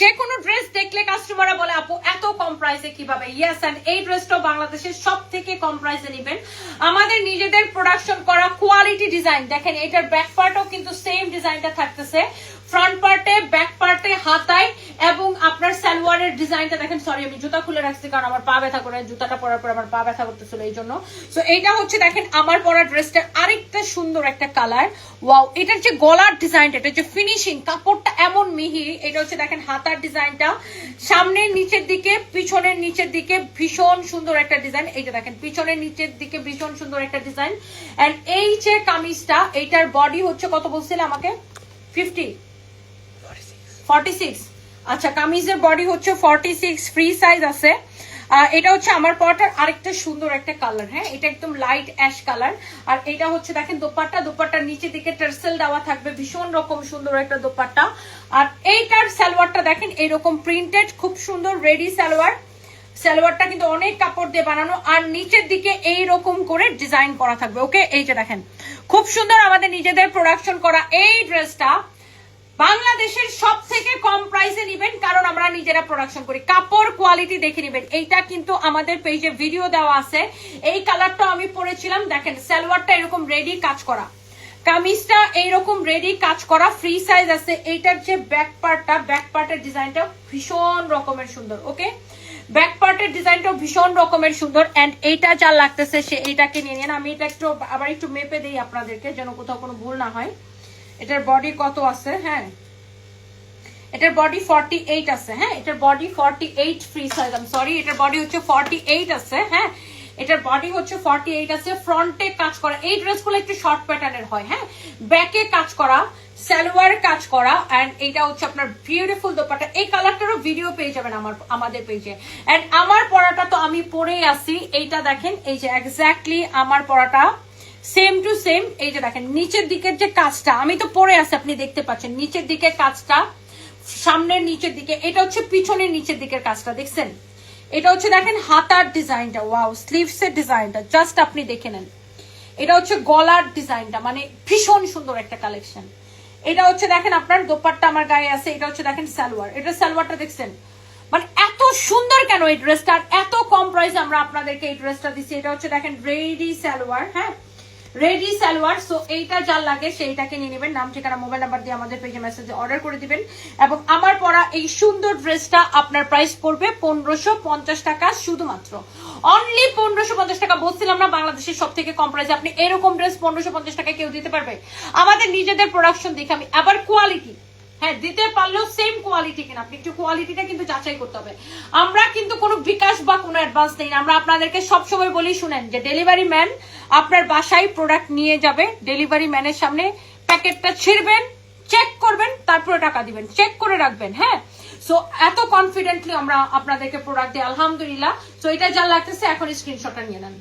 যে কোনো ড্রেস দেখলে কাস্টমাররা বলে, আপু, এত কম প্রাইসে কীভাবে? ইয়েস এন্ড এই ড্রেসটাও বাংলাদেশের সব থেকে কম প্রাইসে নেবেন। আমাদের নিজেদের প্রোডাকশন করা কোয়ালিটি ডিজাইন দেখেন এটার ব্যাক পার্টও কিন্তু সেম ডিজাইনটা থাকতেছে। ফ্রন্ট পার্টে ব্যাক পার্টে হাতায় এবং আপনার সালোয়ারের ডিজাইনটা দেখেন সরি আমি জুতা খুলে রাখছি কারণ আমার পা ব্যথা করে জুতাটা পরার পর আমার পা ব্যথা করতেছিল এই জন্য। সো এইটা হচ্ছে দেখেন আমার পরা ড্রেসটা আরেকটা সুন্দর একটা কালার ওয়াও এটার যে গলার ডিজাইনটা এটা যে ফিনিশিং কাপড়টা এমন মিহি এটা হচ্ছে দেখেন হাতার ডিজাইনটা। সামনের নিচের দিকে পিছনের নিচের দিকে ভীষণ সুন্দর একটা ডিজাইন এইটা দেখেন পিছনের নিচের দিকে ভীষণ সুন্দর একটা ডিজাইন এন্ড এই যে কামিজটা এইটার বডি হচ্ছে কত বলছিলে আমাকে? ফিফটি ফর্টি সিক্স আচ্ছা কামিজের বডি হচ্ছে ফর্টি সিক্স ফ্রি সাইজ আছে। এটা হচ্ছে আমার পরাটার আরেকটা সুন্দর একটা কালার হ্যাঁ? এটা একদম লাইট অ্যাশ কালার আর এটা হচ্ছে দেখেন, দোপাট্টা, দোপাট্টার নিচে দিকে টার্সেল দেওয়া থাকবে। ভীষণ রকম সুন্দর একটা দোপাট্টা। আর এইটার সালোয়ারটা দেখেন, এরকম প্রিন্টেড খুব সুন্দর রেডি সালোয়ার। সালোয়ারটা কিন্তু অনেক কাপড় দিয়ে বানানো। আর নিচের দিকে এই রকম করে ডিজাইন করা থাকবে। ওকে এই যে দেখেন, খুব সুন্দর আমাদের নিজেদের প্রোডাকশন করা এই ড্রেসটা বাংলাদেশের সব থেকে কম প্রাইসে নিবেন, কারণ আমরা নিজেরা প্রোডাকশন করি। কাপড় কোয়ালিটি দেখে নিবেন। এইটা কিন্তু আমাদের পেজে ভিডিও দেওয়া আছে। এই কালারটা আমি পরেছিলাম। দেখেন, সালোয়ারটা এরকম রেডি কাজ করা। কামিজটা এইরকম রেডি কাজ করা। ফ্রি সাইজ আছে। এইটার যে ব্যাক পার্টটা ব্যাক পার্টের ডিজাইনটা ভীষণ রকমের সুন্দর ওকে ব্যাক পার্টের ডিজাইনটাও ভীষণ রকমের সুন্দর। এন্ড এইটা যা লাগতেছে, সে এইটাকে নিয়ে নেন। আমি এটা একটু, আবার একটু মেপে দিই আপনাদেরকে, যেন কোথাও কোনো ভুল না হয়। এটার বডি কত আছে হ্যাঁ? এটার বডি ফর্টি এইট আছে হ্যাঁ? এটার body forty eight free size আমি সরি এটার বডি হচ্ছে ফর্টি এইট আছে হ্যাঁ? এটার বডি হচ্ছে ফর্টি এইট আছে ফ্রন্টে কাজ করা, এই ড্রেসগুলো একটু শর্ট প্যাটার্নের হয় হ্যাঁ? ব্যাকে কাজ করা সালোয়ার কাজ করা এন্ড এইটা হচ্ছে আপনার বিউটিফুল দোপাটা এই কালারটারও ভিডিও পেয়ে যাবেন আমার, আমাদের পেজে এন্ড আমার পড়াটা তো আমি পরেই আসি এইটা দেখেন, এই যে এক্স্যাক্টলি আমার পড়াটা সেম টু সেম এই যে দেখেন, নিচের দিকের যে কাজটা, আমি তো পরে আছি, আপনি দেখতে পাচ্ছেন, নিচের দিকের কাজটা, সামনের নিচের দিকে, এটা হচ্ছে পিছনের নিচের দিকের কাজটা, দেখছেন? এটা হচ্ছে দেখেন হাতার ডিজাইনটা, ওয়াও স্লিভস এর ডিজাইনটা, জাস্ট আপনি দেখে নেন। এটা হচ্ছে গলার ডিজাইনটা মানে ভীষণ সুন্দর একটা কালেকশন। এটা হচ্ছে দেখেন আপনার দোপাট্টা আমার গায়ে আছে, এটা হচ্ছে দেখেন সালোয়ার। এটা সালোয়ারটা দেখছেন? মানে এত সুন্দর কেন এই ড্রেসটা? এত কম প্রাইসে আমরা আপনাদেরকে এই ড্রেসটা দিচ্ছি, এটা হচ্ছে দেখেন রেডি সালোয়ার হ্যাঁ? রেডি সালোয়ার সো এইটা যার লাগে সেইটাকে নিয়ে নেবেন। নাম, ঠিকানা, মোবাইল নাম্বার দিয়ে আমাদের পেজে মেসেজে অর্ডার করে দিবেন। এবং আমার পরা এই সুন্দর ড্রেসটা আপনার প্রাইস পড়বে পনেরোশো পঞ্চাশ টাকা শুধুমাত্র। অনলি পনেরোশো পঞ্চাশ টাকা। বলছিলাম না, বাংলাদেশের সব থেকে কম প্রাইসে আপনি এরকম ড্রেস পনেরোশো পঞ্চাশ টাকা কেউ দিতে পারবে? আমাদের নিজেদের প্রোডাকশন দেখে আমি আবার কোয়ালিটি হ্যাঁ দিতে পারলেও সেম কোয়ালিটি কিনা। আপনি একটু কোয়ালিটিটা কিন্তু যাচাই করতে হবে। আমরা কিন্তু কোনো বিকাশ বা কোনো অ্যাডভান্স নেই। আমরা আপনাদেরকে সবসময় বলি, শুনেন, যে ডেলিভারি ম্যান আপনার বাসায় প্রোডাক্ট নিয়ে যাবে ডেলিভারি ম্যানের সামনে প্যাকেটটা ছিঁড়বেন চেক করবেন, তারপরে টাকা দিবেন চেক করে রাখবেন হ্যাঁ? সো এত কনফিডেন্টলি আমরা আপনাদেরকে প্রোডাক্ট দিই, আলহামদুলিল্লাহ। সো এটা যা লাগতেছে, এখন স্ক্রিনশটটা নিয়ে নেন।